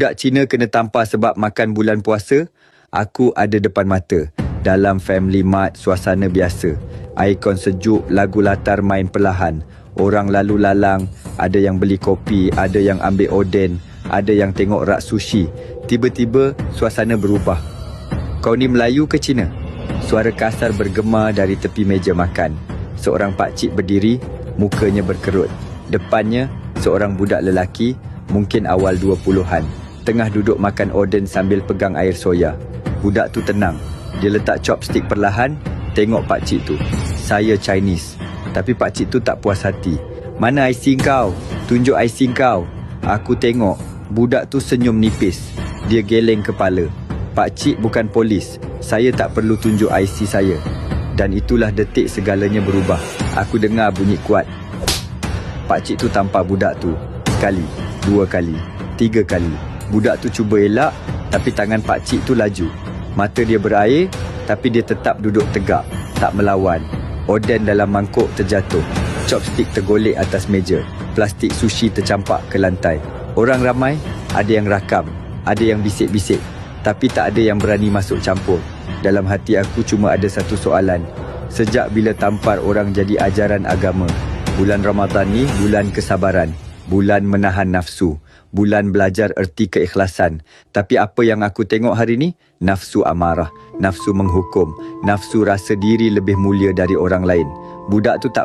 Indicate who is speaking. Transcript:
Speaker 1: Budak Cina kena tampar sebab makan bulan puasa, aku ada depan mata. Dalam family mart, suasana biasa. Ikon sejuk, lagu latar main perlahan. Orang lalu lalang, ada yang beli kopi, ada yang ambil oden, ada yang tengok rak sushi. Tiba-tiba, suasana berubah. Kau ni Melayu ke Cina? Suara kasar bergema dari tepi meja makan. Seorang pakcik berdiri, mukanya berkerut. Depannya, seorang budak lelaki, mungkin awal 20-an. Tengah duduk makan oden sambil pegang air soya. Budak tu tenang. Dia letak chopstick perlahan, tengok pakcik tu. Saya Chinese. Tapi pakcik tu tak puas hati. Mana IC kau? Tunjuk IC kau. Aku tengok. Budak tu senyum nipis. Dia geleng kepala. Pakcik bukan polis. Saya tak perlu tunjuk IC saya. Dan itulah detik segalanya berubah. Aku dengar bunyi kuat. Pakcik tu tampar budak tu. Sekali, dua kali, tiga kali. Budak tu cuba elak, tapi tangan pakcik tu laju. Mata dia berair, tapi dia tetap duduk tegak, tak melawan. Oden dalam mangkuk terjatuh. Chopstick tergolek atas meja. Plastik sushi tercampak ke lantai. Orang ramai, ada yang rakam, ada yang bisik-bisik. Tapi tak ada yang berani masuk campur. Dalam hati aku cuma ada satu soalan. Sejak bila tampar orang jadi ajaran agama? Bulan Ramadan ni bulan kesabaran. Bulan menahan nafsu. Bulan belajar erti keikhlasan. Tapi apa yang aku tengok hari ni? Nafsu amarah. Nafsu menghukum. Nafsu rasa diri lebih mulia dari orang lain. Budak tu tak